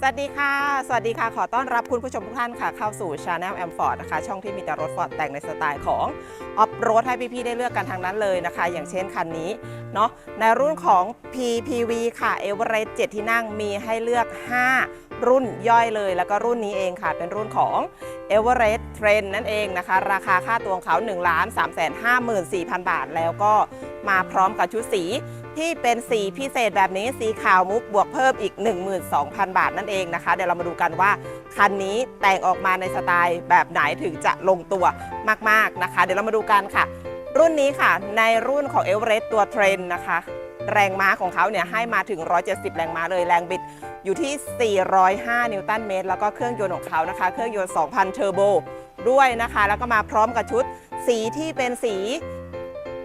สวัสดีค่ะ สวัสดีค่ะ ขอต้อนรับคุณผู้ชมทุกท่านค่ะ เข้าสู่ Channel a m f o r d นะคะ ช่องที่มีแต่รถฟอร์ดแต่งในสไตล์ของออฟโรดให้พี่ๆได้เลือกกันทางนั้นเลยนะคะ อย่างเช่นคันนี้เนาะ ในรุ่นของ PPV ค่ะ e v e r e s t 7ที่นั่งมีให้เลือก 5 รุ่นย่อยเลย แล้วก็รุ่นนี้เองค่ะ เป็นรุ่นของ e v e r e s t Trend นั่นเองนะคะ ราคาค่าตัวของเขา1 3 5 4 0 0 0 บาท แล้วก็มาพร้อมกับชุดสี ที่เป็นสีพิเศษแบบนี้สีขาวมุกบวกเพิ่มอีก 12,000 บาทนั่นเองนะคะ เดี๋ยวเรามาดูกันว่า คันนี้แต่งออกมาในสไตล์แบบไหนถึงจะลงตัวมากๆนะคะ เดี๋ยวเรามาดูกันค่ะ รุ่นนี้ค่ะ ในรุ่นของเอเวอเรสต์ตัวเทรนนะคะ แรงม้าของเขาเนี่ยให้มาถึง 170 แรงม้าเลยแรงบิดอยู่ที่ 405 นิวตันเมตร แล้วก็เครื่องยนต์ของเขานะคะ เครื่องยนต์ 2,000 เทอร์โบด้วยนะคะ แล้วก็มาพร้อมกับชุดสีที่เป็นสี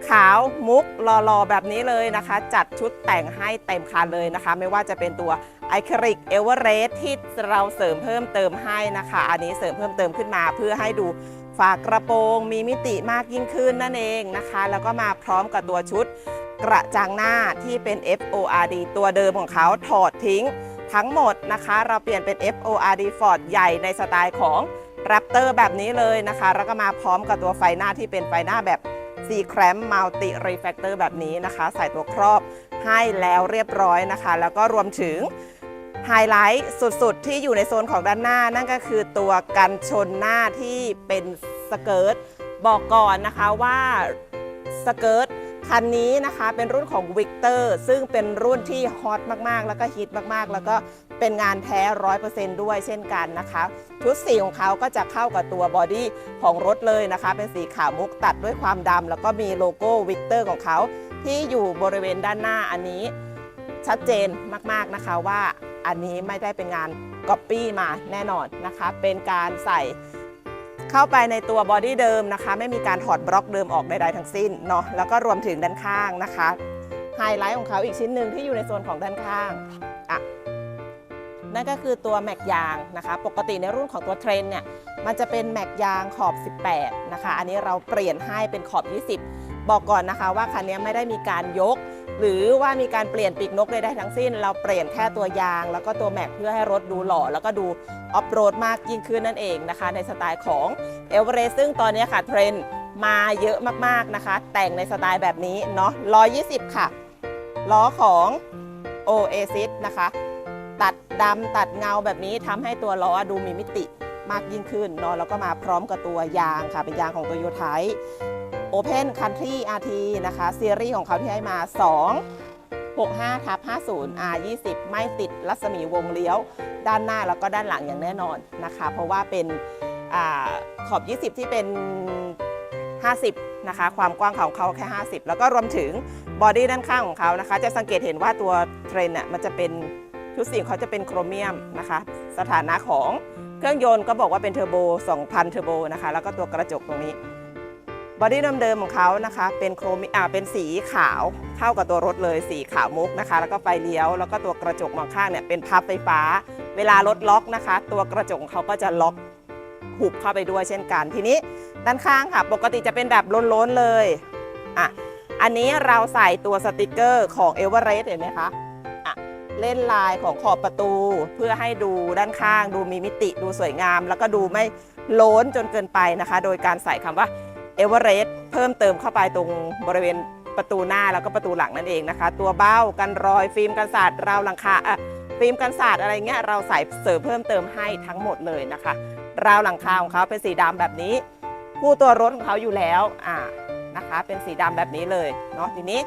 ขาวมุกหล่อๆแบบนี้เลยนะคะ จัดชุดแต่งให้เต็มคันเลยนะคะ ไม่ว่าจะเป็นตัวไอคริกเอเวอเรสที่เราเสริมเพิ่มเติมให้นะคะ อันนี้เสริมเพิ่มเติมขึ้นมาเพื่อให้ดูฝากกระโปรงมีมิติมากยิ่งขึ้นนั่นเองนะคะ แล้วก็มาพร้อมกับตัวชุดกระจังหน้าที่เป็น FORD ตัวเดิมของเขาถอดทิ้งทั้งหมดนะคะ เราเปลี่ยนเป็น FORD Ford ใหญ่ในสไตล์ของ Raptor แบบนี้เลยนะคะ แล้วก็มาพร้อมกับตัวไฟหน้าที่เป็นไฟหน้าแบบ ซีแครมมัลติรีแฟกเตอร์แบบนี้นะคะ ใส่ตัวครอบให้แล้วเรียบร้อยนะคะ แล้วก็รวมถึงไฮไลท์สุดๆ ที่อยู่ในโซนของด้านหน้า นั่นก็คือตัวกันชนหน้าที่เป็นสเกิร์ตบอกก่อนนะคะว่าสเกิร์ต คันนี้นะคะเป็นรุ่นของ Victor ซึ่งเป็นรุ่นที่ฮอตมากๆ แล้วก็ฮิตมากๆ แล้วก็เป็นงานแท้100%ด้วยเช่นกันนะคะ ชุดสีของเขาก็จะเข้ากับตัวบอดี้ของรถเลยนะคะ เป็นสีขาวมุกตัดด้วยความดำแล้วก็มีโลโก้วิกเตอร์ของเขาที่อยู่บริเวณด้านหน้าอันนี้ชัดเจนมากๆนะคะว่าอันนี้ไม่ได้เป็นงานก๊อปปี้มาแน่นอนนะคะ เป็นการใส่ เข้าไปในตัวบอดี้เดิมนะคะ ไม่มีการถอดบล็อกเดิมออกใดๆทั้งสิ้นเนาะแล้วก็รวมถึงด้านข้างนะคะไฮไลท์ของเขาอีกชิ้นหนึ่งที่อยู่ในโซนของด้านข้างอะนั่นก็คือตัวแม็กยางนะคะ ปกติในรุ่นของตัวเทรนเนี่ยมันจะเป็นแม็กยางขอบ 18 นะคะ อันนี้เราเปลี่ยนให้เป็นขอบ 20 บอกก่อนนะคะว่าคันนี้ไม่ได้มีการยก หรือว่ามีการเปลี่ยนปีกนกใดๆทั้งสิ้น เราเปลี่ยนแค่ตัวยาง แล้วก็ตัวแม็กเพื่อให้รถดูหล่อ แล้วก็ดูออฟโรดมากยิ่งขึ้นนั่นเองนะคะ ในสไตล์ของเอเวอเรสซึ่งตอนนี้ค่ะเทรนมาเยอะมากๆนะคะ แต่งในสไตล์แบบนี้เนาะ120 ค่ะ ล้อของ Oasis นะคะ ตัดดำตัดเงาแบบนี้ทำให้ตัวล้อดูมีมิติ มากยิ่งขึ้นเนาะแล้วก็มาพร้อมกับตัวยางค่ะ เป็นยางของ Toyo t y p e Open Country RT นะคะซีรีส์ของเขาที่ให้มา 2 65ทับ50 R 20ไม่ติดรัศมีวงเลี้ยว ด้านหน้าแล้วก็ด้านหลังอย่างแน่นอนนะคะ เพราะว่าเป็นอขอบ 20 ที่เป็น 50 นะคะ ความกว้างของเขาแค่ 50 แล้วก็รวมถึงบอดี้ด้านข้างของเขานะคะ จะสังเกตเห็นว่าตัวเทรนน่ะมันจะเป็นชุดสีของเขาจะเป็นโครเมียมนะคะ สถานะของ เครื่องยนต์ก็บอกว่าเป็นเทอร์โบ 2,000 เทอร์โบนะคะ แล้วก็ตัวกระจกตรงนี้บอดี้เดิมๆของเขานะคะ เป็นโครมีอ่าเป็นสีขาวเข้ากับตัวรถเลยสีขาวมุกนะคะ แล้วก็ไฟเลี้ยว แล้วก็ตัวกระจกมองข้างเนี่ยเป็นพับไฟฟ้า เวลารถล็อกนะคะ ตัวกระจกเขาก็จะล็อกหุบเข้าไปด้วยเช่นกัน ทีนี้ด้านข้างค่ะ ปกติจะเป็นแบบล้นๆเลยอะอันนี้เราใส่ตัวสติกเกอร์ของเอเวอเรสต์เห็นไหมคะ เล่นลายของขอบประตู เพื่อให้ดูด้านข้าง ดูมีมิติดูสวยงาม แล้วก็ดูไม่โล้นจนเกินไปนะคะ โดยการใส่คำว่าเอเวอเรสต์เพิ่มเติมเข้าไปตรงบริเวณประตูหน้าแล้วก็ประตูหลังนั่นเองนะคะ ตัวเบ้ากันรอยฟิล์มกันศาสตราวหลังคาอะฟิล์มกันศาสตร์อะไรเงี้ยเราใส่เสริมเพิ่มเติมให้ทั้งหมดเลยนะคะ ราวหลังคาของเขาเป็นสีดำแบบนี้คู่ตัวรถของเขาอยู่แล้วอ่านะคะ เป็นสีดำแบบนี้เลยเนาะทีนี้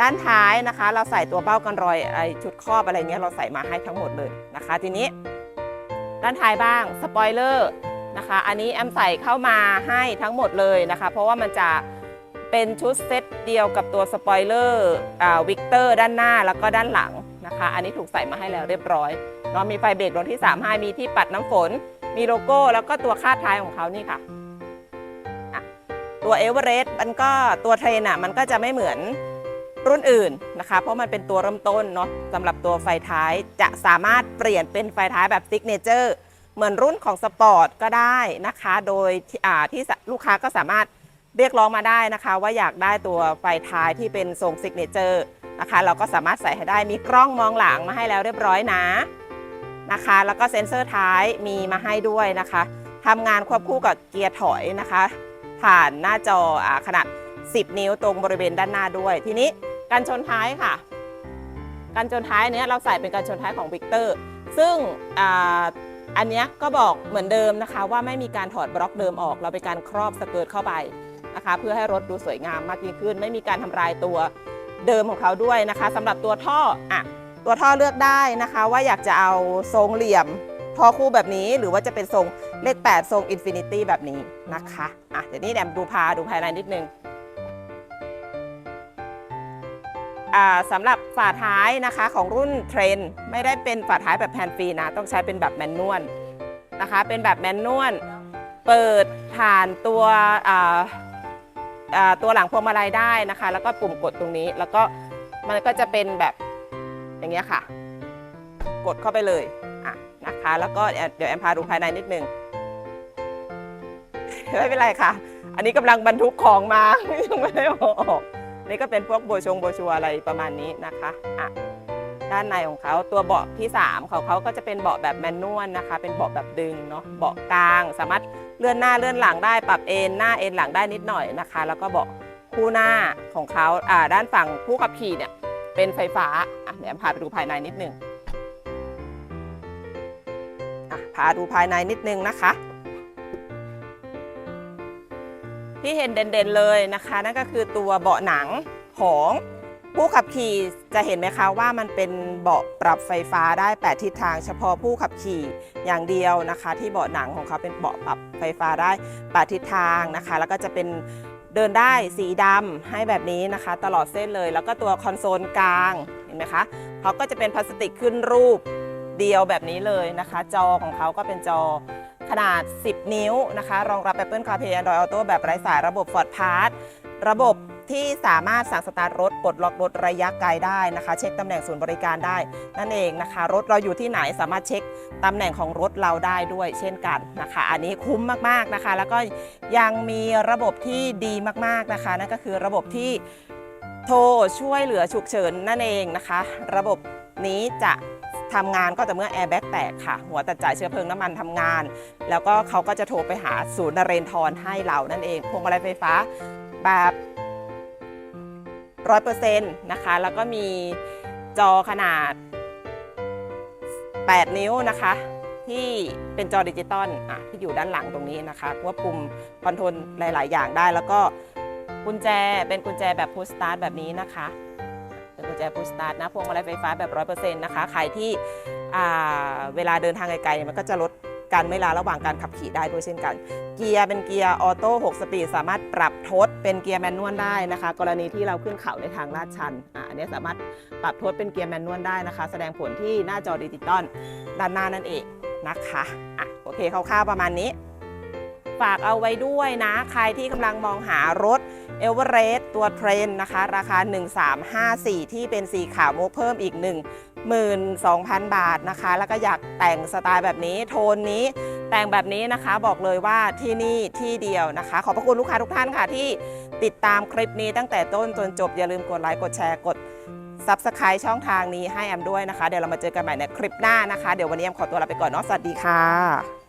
ด้านท้ายนะคะ เราใส่ตัวเบ้ากันรอยไอชุดครอบอะไรเงี้ยเราใส่มาให้ทั้งหมดเลยนะคะ ทีนี้ ด้านท้ายบ้างสปอยเลอร์นะคะ อันนี้แอมใส่เข้ามาให้ทั้งหมดเลยนะคะ เพราะว่ามันจะเป็นชุดเซตเดียวกับตัวสปอยเลอร์วิกเตอร์ด้านหน้าแล้วก็ด้านหลังนะคะ อันนี้ถูกใส่มาให้แล้วเรียบร้อยเนาะมีไฟเบรกดวงที่3ให้มีที่ปัดน้ำฝน มีโลโก้แล้วก็ตัวคาดท้ายของเขานี่ค่ะอะ ตัวเอเวอเรสต์มันก็ตัวเทรนอะมันก็จะไม่เหมือน รุ่นอื่นนะคะ เพราะมันเป็นตัวเริ่มต้นเนาะสำหรับตัวไฟท้ายจะสามารถเปลี่ยนเป็นไฟท้ายแบบซิกเนเจอร์เหมือนรุ่นของสปอร์ตก็ได้นะคะ โดยที่ที่ลูกค้าก็สามารถเรียกร้องมาได้นะคะ ว่าอยากได้ตัวไฟท้ายที่เป็นทรงซิกเนเจอร์นะคะ เราก็สามารถใส่ให้ได้มีกล้องมองหลังมาให้แล้วเรียบร้อยนะนะคะ แล้วก็เซ็นเซอร์ท้ายมีมาให้ด้วยนะคะทำงานควบคู่กับเกียร์ถอยนะคะ ผ่านหน้าจออขนาด 10 นิ้วตรงบริเวณด้านหน้าด้วยทีนี้ การชนท้ายค่ะการชนท้ายเนี้ยเราใส่เป็นการชนท้ายของวิกเตอร์ ซึ่งอาอันเนี้ยก็บอกเหมือนเดิมนะคะ ว่าไม่มีการถอดบล็อกเดิมออก เราเป็นการครอบสเกิร์ตเข้าไปนะคะ เพื่อให้รถดูสวยงามมากยิ่งขึ้น ไม่มีการทำลายตัวเดิมของเขาด้วยนะคะสำหรับตัวท่ออะตัวท่อเลือกได้นะคะ ว่าอยากจะเอาทรงเหลี่ยมท่อคู่แบบนี้ หรือว่าจะเป็นทรงเลข 8 ทรงอินฟินิตี้แบบนี้นะคะอะเดี๋ยวนี้แดมดูพาดูภายในนิดนึง สำหรับฝาท้ายนะคะของรุ่นเทรนไม่ได้เป็นฝาท้ายแบบแพนฟรีนะ ต้องใช้เป็นแบบแมนนวลนะคะ เป็นแบบแมนนวลเปิดผ่านตัวตัวหลังพวงมาลัยได้นะคะ แล้วก็ปุ่มกดตรงนี้ แล้วก็มันก็จะเป็นแบบอย่างเงี้ยค่ะ กดเข้าไปเลยอะนะคะ แล้วก็เดี๋ยวแอมพาดูภายในนิดนึงไม่เป็นไรค่ะ อันนี้กำลังบรรทุกของมายังไม่ได้ออก นี่ก็เป็นพวกโบชงโบชัวอะไรประมาณนี้นะคะอะด้านในของเขาตัวเบาะที่ 3 ของเขาก็จะเป็นเบาะแบบแมนนวลนะคะ เป็นเบาะแบบดึงเนาะเบาะกลาง สามารถเลื่อนหน้าเลื่อนหลังได้ปรับเอนหน้าเอนหลังได้นิดหน่อยนะคะ แล้วก็เบาะคู่หน้าของเขาอ่าด้านฝั่งผู้ขับขี่เนี่ยเป็นไฟฟ้าอะเดี๋ยวพาไปดูภายในนิดนึงอะพาดูภายในนิดนึงนะคะ ที่เห็นเด่นๆเลยนะคะ นั่นก็คือตัวเบาะหนังของผู้ขับขี่จะเห็นไหมคะว่ามันเป็นเบาะปรับไฟฟ้าได้ 8 ทิศทางเฉพาะผู้ขับขี่อย่างเดียวนะคะ ที่เบาะหนังของเขาเป็นเบาะปรับไฟฟ้าได้ 8 ทิศทางนะคะ แล้วก็จะเป็นเดินได้สีดำให้แบบนี้นะคะ ตลอดเส้นเลย แล้วก็ตัวคอนโซลกลางเห็นไหมคะเขาก็จะเป็นพลาสติกขึ้นรูป เดียวแบบนี้เลยนะคะ จอของเขาก็เป็นจอขนาด 10 นิ้วนะคะ รองรับ Apple CarPlay Android Auto แบบไร้สายระบบ Ford Pass ระบบที่สามารถสั่งสตาร์ทรถปลดล็อกรถระยะไกลได้นะคะ เช็คตำแหน่งศูนย์บริการได้ นั่นเองนะคะ รถเราอยู่ที่ไหนสามารถเช็คตำแหน่งของรถเราได้ด้วยเช่นกันนะคะ อันนี้คุ้มมากๆนะคะ แล้วก็ยังมีระบบที่ดีมากๆนะคะนั่นก็คือระบบที่โทรช่วยเหลือฉุกเฉินนั่นเองนะคะ ระบบนี้จะ ทำงานก็แต่เมื่อแอร์แบ็กแตกค่ะ หัวตัดจ่ายเชื้อเพลิงน้ำมันทำงาน แล้วก็เขาก็จะโทรไปหาศูนย์นเรนทรให้เรานั่นเองพวงมาลัยไฟฟ้าแบบร้อยเปอร์เซ็นต์นะคะ แล้วก็มีจอขนาด 8 นิ้วนะคะ ที่เป็นจอดิจิตอลอะที่อยู่ด้านหลังตรงนี้นะคะควบคุมคอนโทรลหลาย ๆ อย่างได้ แล้วก็กุญแจเป็นกุญแจแบบพุชสตาร์ทแบบนี้นะคะ เป็นกุญแจพุชสตาร์ทนะพวงมาลัยไฟฟ้าแบบ 100%นะคะใครที่เวลาเดินทางไกลๆเนี่ยมันก็จะลดการไม่ลาระหว่างการขับขี่ได้ด้วยเช่นกัน เกียร์เป็นเกียร์ออโต้ 6 สปีด สามารถปรับทดเป็นเกียร์แมนนวลได้นะคะ กรณีที่เราขึ้นเขาในทางลาดชันอ่าอันนี้สามารถปรับทดเป็นเกียร์แมนนวลได้นะคะ แสดงผลที่หน้าจอดิจิตอลด้านหน้านั่นเองนะคะอะโอเคคร่าวๆประมาณนี้ ฝากเอาไว้ด้วยนะ ใครที่กำลังมองหารถ เอเวอเรสต์ตัวเทรนนะคะ ราคา 1354 ที่เป็นสีขาวมุกเพิ่มอีก 12,000 บาทนะคะ แล้วก็อยากแต่งสไตล์แบบนี้โทนนี้แต่งแบบนี้นะคะบอกเลยว่าที่นี่ที่เดียวนะคะ ขอบพระคุณลูกค้าทุกท่านค่ะที่ติดตามคลิปนี้ตั้งแต่ต้นจนจบ อย่าลืมกดไลค์กดแชร์กด Subscribe ช่องทางนี้ให้แอมด้วยนะคะ เดี๋ยวเรามาเจอกันใหม่ในคลิปหน้านะคะ เดี๋ยววันนี้แอมขอตัวลาไปก่อนเนาะสวัสดีค่ะ